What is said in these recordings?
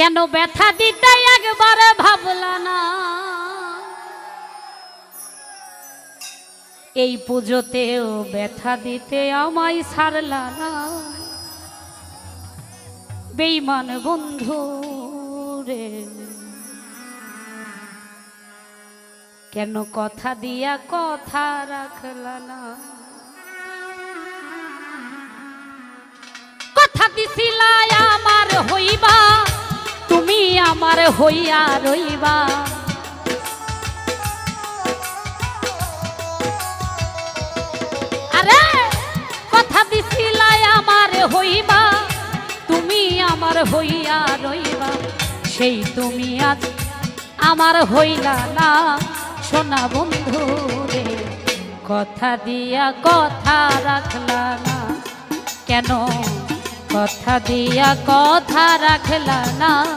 কেন ব্যথা দিতে একবার ভাবলা না? এই পুজোতেও ব্যথা দিতে আমায় ছাড়লা না। বেইমান বন্ধু রে, কেন কথা দিয়া কথা রাখলা না? কথা দিছিলা আমার হইয়া রইবা। আরে, কথা দিছিলা আমার হইবা, তুমি আমার হইয়া রইবা। সেই তুমি আজ আমার হইলা না, সোনা বন্ধু রে। কথা দিয়া কথা রাখলা না। কেন? কথা দিয়া কথা রাখলা না।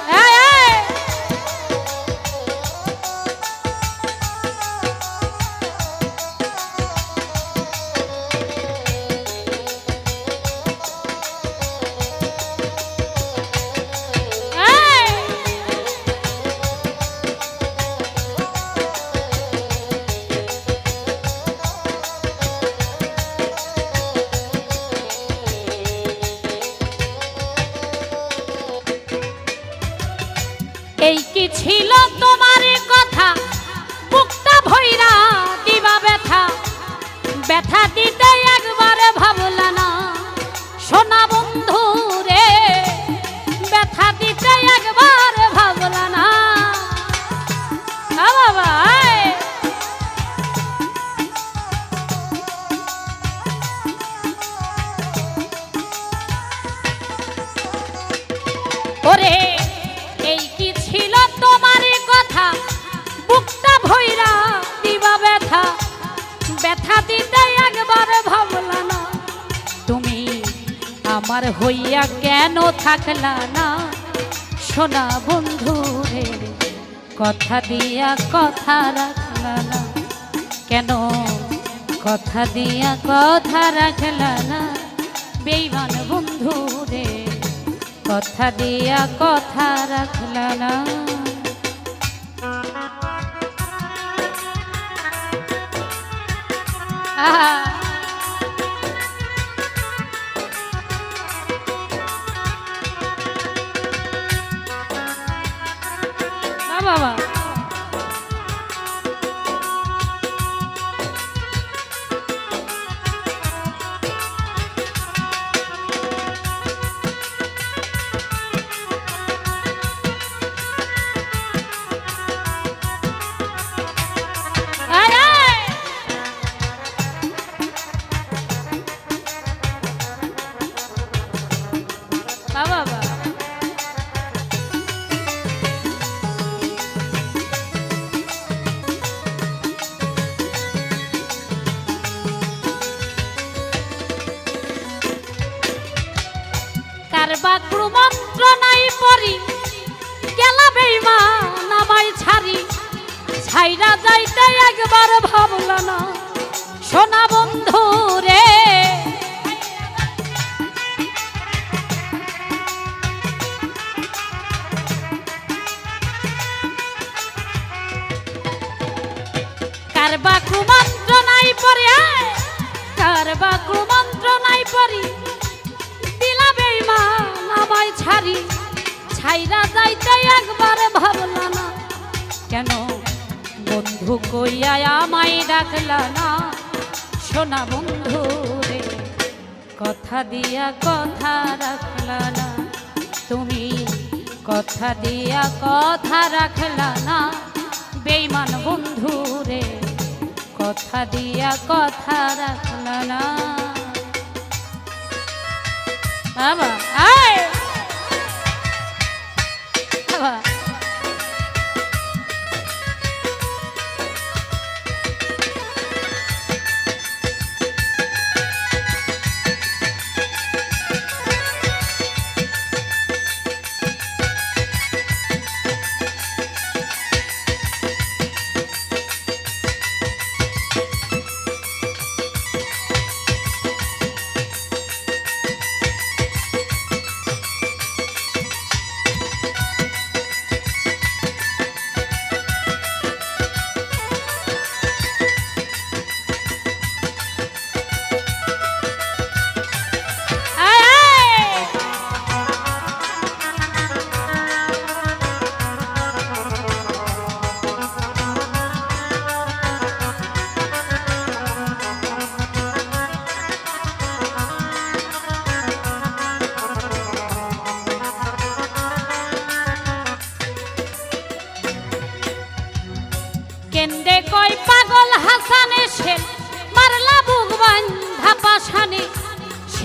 এই কি ছিল তোমার কথা? বুকটা ভৈরা দিবা ব্যথা? ব্যথা দিতে একবারে ভাবলা না আমার হইয়া কেন থাকলা না? সোনা বন্ধু রে, কথা দিয়া কথা রাখলা না। কেন? কথা দিয়া কথা রাখলা না। বেইমান বন্ধু রে, কথা দিয়া কথা রাখলা না। আহা। va. ছাইরা যাইতে একবার ভাবলা না সোনা বন্ধু রে। কারবা মন্ত্র নাই পরি কারবা মন্ত্র নাই পরি, দিলা বেইমান আমায় ছাড়ি, ছাইরা যাইতে একবার ভাবলা না কেন বন্ধু কইয়া ডাকলা না। সোনা বন্ধু রে, কথা দিয়া কথা রাখলা না। তুমি কথা দিয়া কথা রাখলা না। বেইমান বন্ধু রে, কথা দিয়া কথা রাখলা না। বাবা, আয়!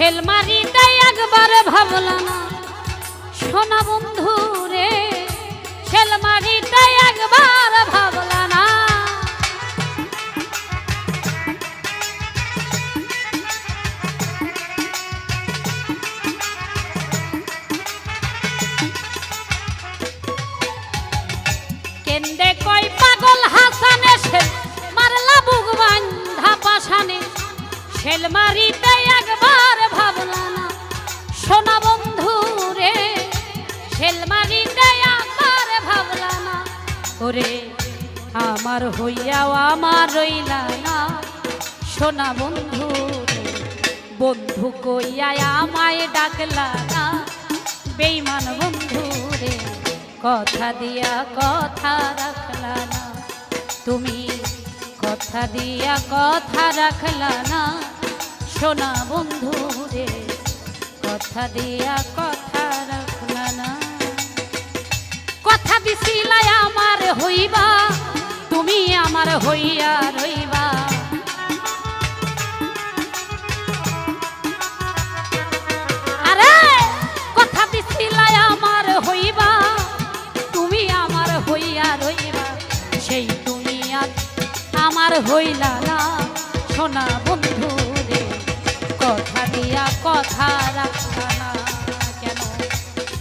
শেল মারিতে একবার ভাবলা না সোনা বন্ধু রে, শেল মারিতে একবার ভাবলা না কেন্দে কই পাগল হাসানে মারলা বুক একবার ভাবলা না সোনা বন্ধু রে শেল মারিতে একবার ভাবলা না। ওরে, আমার হইয়াও আমার রইলা না। সোনা বন্ধু বন্ধু কইয়া আমায় ডাকলা না। বেইমান বন্ধু রে, কথা দিয়া কথা রাখলা না। তুমি কথা দিয়া কথা রাখলা না। সোনা বন্ধু রে কথা দিয়া কথা রাখলা না কথা দিছিলাই আমার হইবা, তুমি আমার হইয়া রইবা। আরে, কথা দিছিলাই আমার হইবা, তুমি আমার হইয়া রইবা। সেই তুমি আর আমার হইলা না, সোনা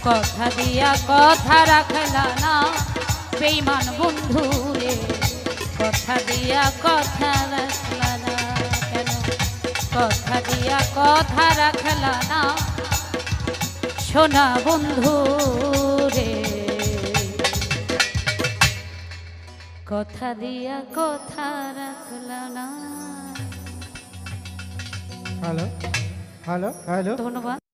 কথা দিয়া কথা রাখলা না। বেইমান বন্ধু রে কথা দিয়া কথা রাখলা না কেন? কথা দিয়া কথা রাখলা না। সোনা বন্ধু রে কথা দিয়া কথা রাখলা না। Hello hello hello. ধন্যবাদ।